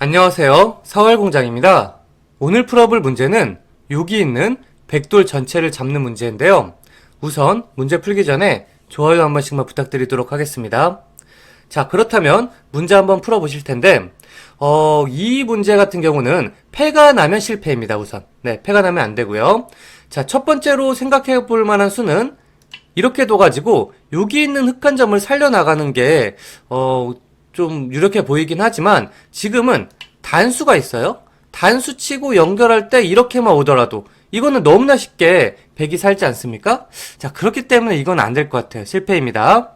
안녕하세요. 서울공장입니다. 오늘 풀어볼 문제는 여기 있는 백돌 전체를 잡는 문제인데요. 우선 문제 풀기 전에 좋아요 한 번씩만 부탁드리도록 하겠습니다. 자, 그렇다면 문제 한번 풀어보실 텐데, 어, 이 문제 같은 경우는 패가 나면 실패입니다, 우선. 네, 패가 나면 안 되고요. 자, 첫 번째로 생각해 볼 만한 수는 이렇게 둬가지고 여기 있는 흑한 점을 살려나가는 게, 어, 좀 유력해 보이긴 하지만 지금은 단수가 있어요. 단수 치고 연결할 때 이렇게만 오더라도 이거는 너무나 쉽게 백이 살지 않습니까? 자, 그렇기 때문에 이건 안 될 것 같아요. 실패입니다.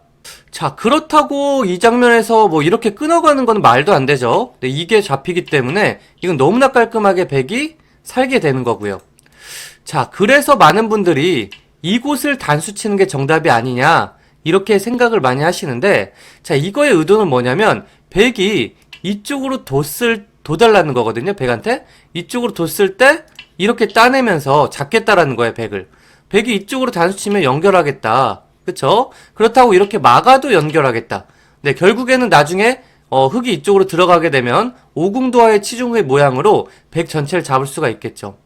자, 그렇다고 이 장면에서 뭐 이렇게 끊어가는 건 말도 안 되죠. 네, 이게 잡히기 때문에 이건 너무나 깔끔하게 백이 살게 되는 거고요. 자, 그래서 많은 분들이 이곳을 단수 치는 게 정답이 아니냐, 이렇게 생각을 많이 하시는데, 자, 이거의 의도는 뭐냐면, 백이 이쪽으로 뒀을, 둬달라는 거거든요, 백한테. 이쪽으로 뒀을 때, 이렇게 따내면서 잡겠다라는 거예요, 백을. 백이 이쪽으로 단수 치면 연결하겠다. 그쵸? 그렇다고 이렇게 막아도 연결하겠다. 네, 결국에는 나중에, 어, 흙이 이쪽으로 들어가게 되면, 오궁도화의 치중의 모양으로 백 전체를 잡을 수가 있겠죠.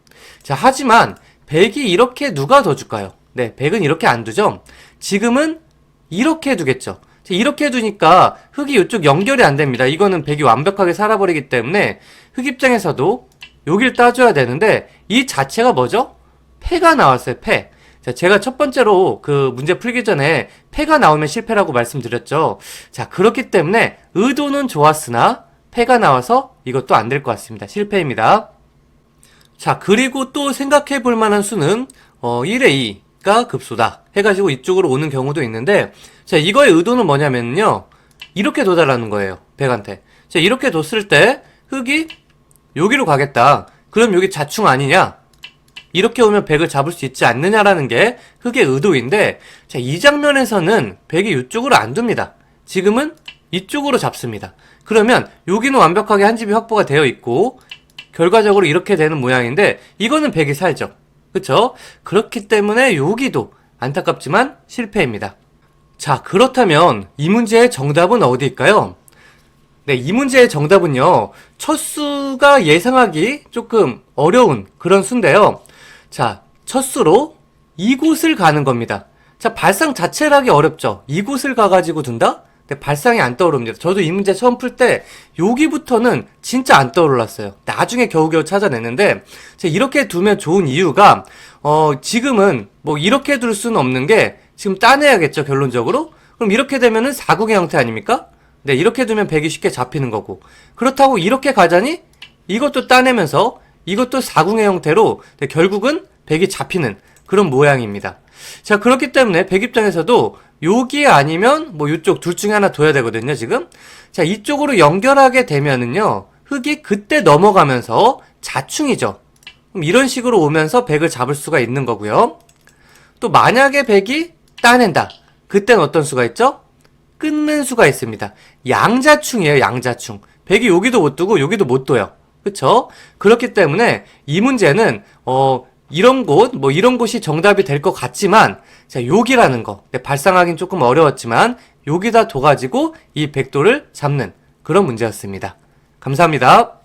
자, 하지만, 백이 이렇게 누가 더 줄까요? 네, 백은 이렇게 안 두죠? 지금은 이렇게 두겠죠. 자, 이렇게 두니까 흙이 이쪽 연결이 안 됩니다. 이거는 백이 완벽하게 살아버리기 때문에 흙 입장에서도 여기를 따줘야 되는데 이 자체가 뭐죠? 패가 나왔어요, 패. 자, 제가 첫 번째로 그 문제 풀기 전에 패가 나오면 실패라고 말씀드렸죠. 자, 그렇기 때문에 의도는 좋았으나 패가 나와서 이것도 안 될 것 같습니다. 실패입니다. 자, 그리고 또 생각해 볼 만한 수는, 어, 1의 2 가 급소다. 해가지고 이쪽으로 오는 경우도 있는데, 자, 이거의 의도는 뭐냐면요. 이렇게 둬달라는 거예요. 백한테. 자, 이렇게 뒀을 때, 흙이 여기로 가겠다. 그럼 여기 자충 아니냐? 이렇게 오면 백을 잡을 수 있지 않느냐라는 게 흙의 의도인데, 자, 이 장면에서는 백이 이쪽으로 안 둡니다. 지금은 이쪽으로 잡습니다. 그러면 여기는 완벽하게 한 집이 확보가 되어 있고, 결과적으로 이렇게 되는 모양인데 이거는 백이 살죠. 그쵸? 그렇기 때문에 여기도 안타깝지만 실패입니다. 자, 그렇다면 이 문제의 정답은 어디일까요? 네, 이 문제의 정답은요. 첫 수가 예상하기 조금 어려운 그런 수인데요. 자, 첫 수로 이곳을 가는 겁니다. 자, 발상 자체를 하기 어렵죠. 이곳을 가가지고 둔다? 근데 발상이 안 떠오릅니다. 저도 이 문제 처음 풀 때 여기부터는 진짜 안 떠올랐어요. 나중에 겨우겨우 찾아냈는데 자, 이렇게 두면 좋은 이유가 어 지금은 뭐 이렇게 둘 수는 없는 게 지금 따내야겠죠 결론적으로 그럼 이렇게 되면은 사국의 형태 아닙니까? 네 이렇게 두면 백이 쉽게 잡히는 거고 그렇다고 이렇게 가자니 이것도 따내면서 이것도 사궁의 형태로 네, 결국은 백이 잡히는 그런 모양입니다. 자, 그렇기 때문에 백 입장에서도 여기 아니면 뭐 이쪽 둘 중에 하나 둬야 되거든요, 지금. 자, 이쪽으로 연결하게 되면은요, 흙이 그때 넘어가면서 자충이죠. 그럼 이런 식으로 오면서 백을 잡을 수가 있는 거고요. 또 만약에 백이 따낸다. 그땐 어떤 수가 있죠? 끊는 수가 있습니다. 양자충이에요, 양자충. 백이 여기도 못 두고 여기도 못 둬요. 그쵸? 그렇기 때문에 이 문제는, 어, 이런 곳, 뭐 이런 곳이 정답이 될 것 같지만, 자, 여기라는 거. 네, 발상하긴 조금 어려웠지만, 여기다 둬가지고 이 백도를 잡는 그런 문제였습니다. 감사합니다.